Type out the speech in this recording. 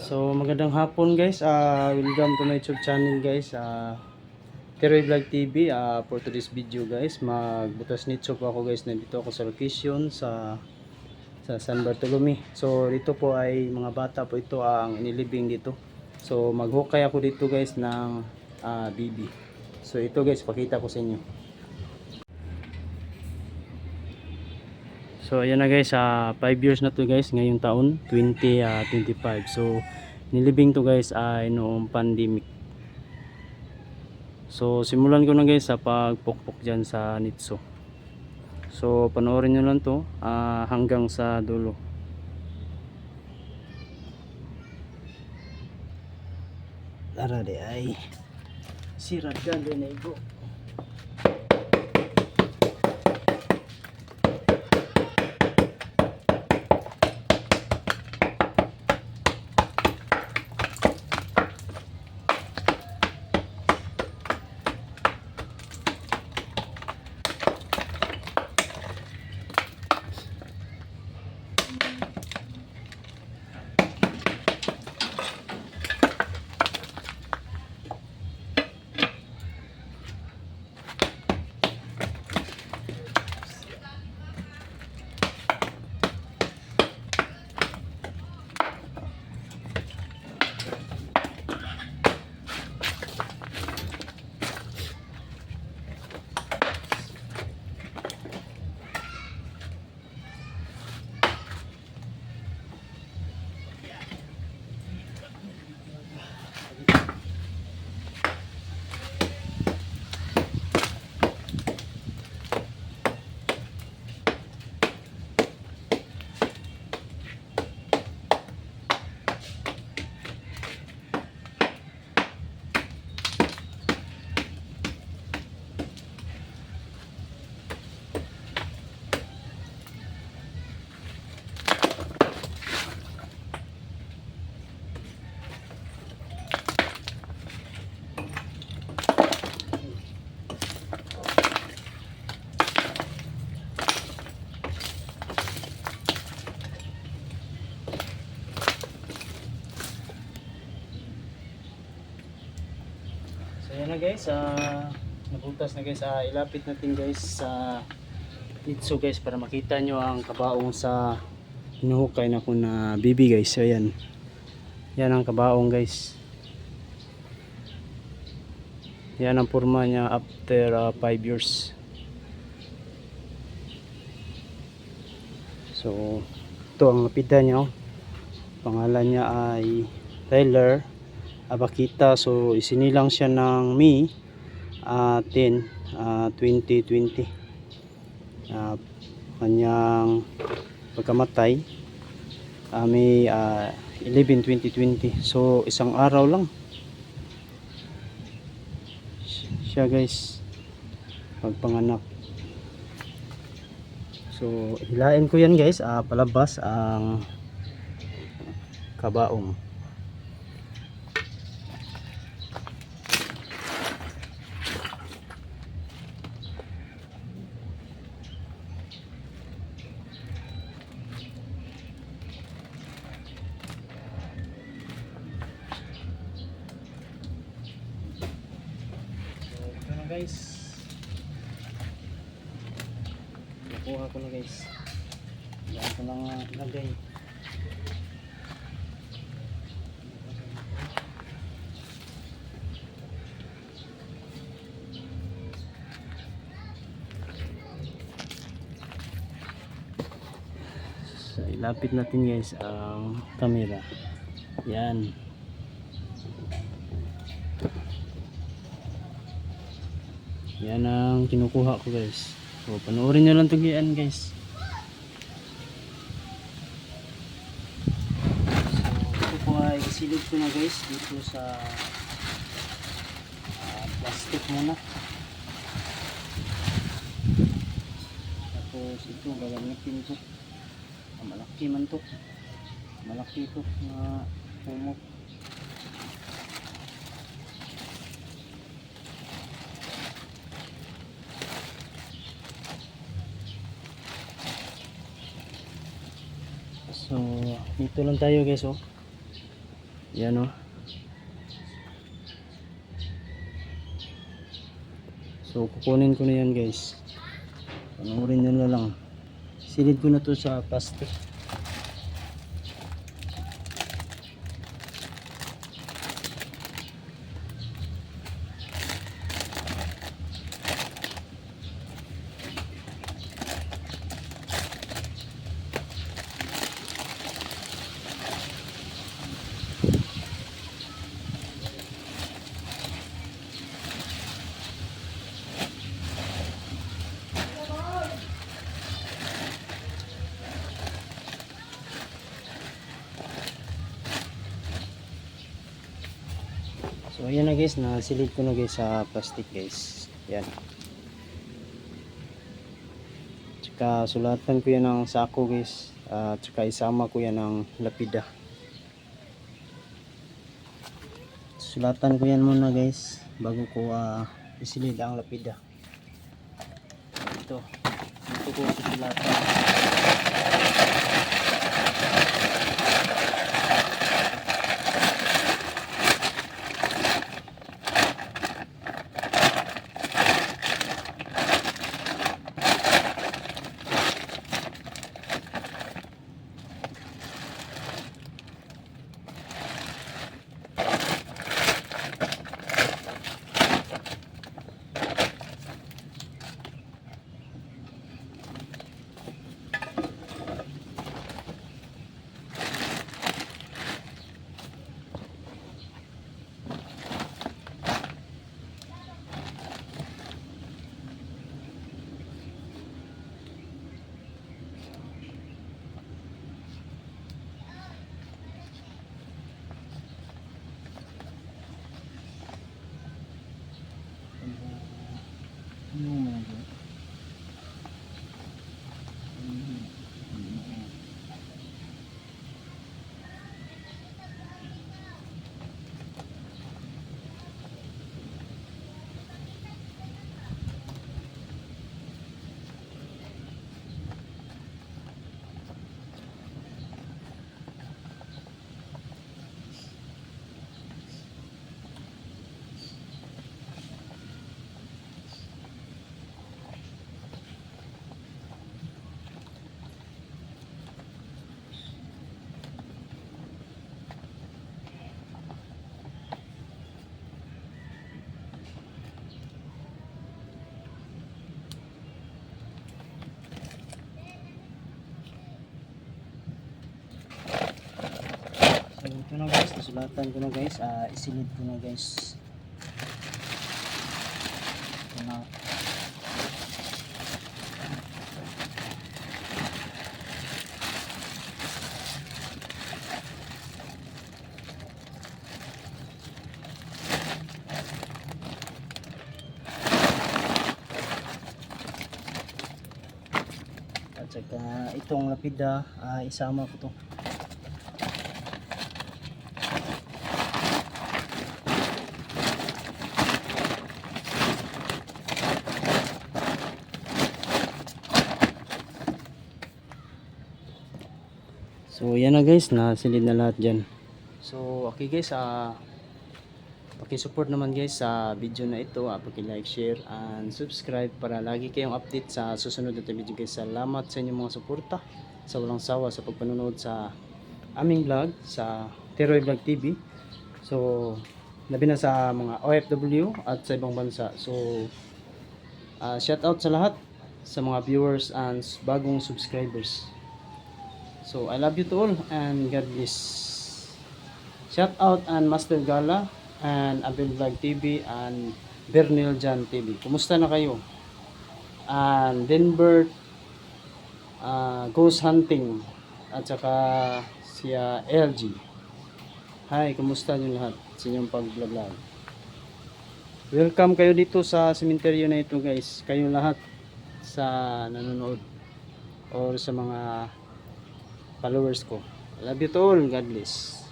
So magandang hapon guys. Uh, welcome to my YouTube channel guys. Uh, Teroy Vlog TV. Uh, for today's video guys, magbutas nito po ako guys. Nandito ako sa location sa sa San Bartolome. So dito po ay mga bata po ito ang inilibing dito. So maghukay ako dito guys ng uh, BB. So ito guys, pakita ko sa inyo. So ayan na guys, 5 years na to guys ngayong taon 2025. So nilibing to guys ay noong pandemic. So simulan ko na guys sa pagpukpok dyan sa Nitso. So panoorin nyo lang to ah, hanggang sa dulo. Tara de ay sirat ka din na igo. So yan na guys, ah nabutas na guys, ah, ilapit natin guys sa Itso guys para makita nyo ang kabaong sa hinuhukay na ko na bibi guys. So yan. Yan ang kabaong guys. Yan ang forma niya after 5 years. So ito ang lapidan niya. oh. Pangalan niya ay Tyler Abakita. So isinilang siya ng May ah, 10, ah, 2020. Ah, kanyang pagkamatay ah, May ah, 11, 2020. So isang araw lang. Si- Siya guys pagpanganak. So hilain ko yan guys, ah, palabas ang kabaong. Guys. Nakuha ko na guys. Yan ko lang lagay. So, ilapit natin guys ang camera. Yan. Yan ang kinukuha ko guys. So, panoorin nyo lang yan guys. So, ito po ay isilid ko na guys dito sa ah, plastic muna. Tapos ito gagamitin ko. Ah, malaki man to. Malaki ito na pumok. So, dito lang tayo guys oh. Yan o. So, kukunin ko na yan guys. Panoorin nyo na lang. Silid ko na to sa plastic. Ayan na guys, nasilid ko na guys sa plastic guys. Yan. Tsaka sulatan ko yan ng sako guys. At tsaka isama ko yan ng lapida. Sulatan ko yan muna guys bago ko ah, isilid ang lapida. Ito. Ito ko sulatan. Ito na guys, nasulatan ko na guys, ah, isilid ko na guys. Ito na. At saka itong lapida, ah, isama ko to. So yan na guys, nasilid na lahat dyan. So okay guys, ah paki-support naman guys sa video na ito, ah, paki-like, share, and subscribe para lagi kayong update sa susunod na video guys. Salamat sa inyong mga suporta sa walang sawa sa pagpanonood sa aming vlog sa Teroy Vlog TV. So labi na sa mga OFW at sa ibang bansa. So ah, shout out sa lahat sa mga viewers and bagong subscribers. So I love you to all and God bless. Shout out and Master Gala and Abel Vlog TV and Bernil Jan TV. Kumusta na kayo? And Denver uh, Ghost Hunting at saka siya LG. Hi, kumusta niyo lahat sa inyong pag-vlog? Welcome kayo dito sa sementeryo na ito guys. Kayo lahat sa nanonood or sa mga followers ko. Love you to all. God bless.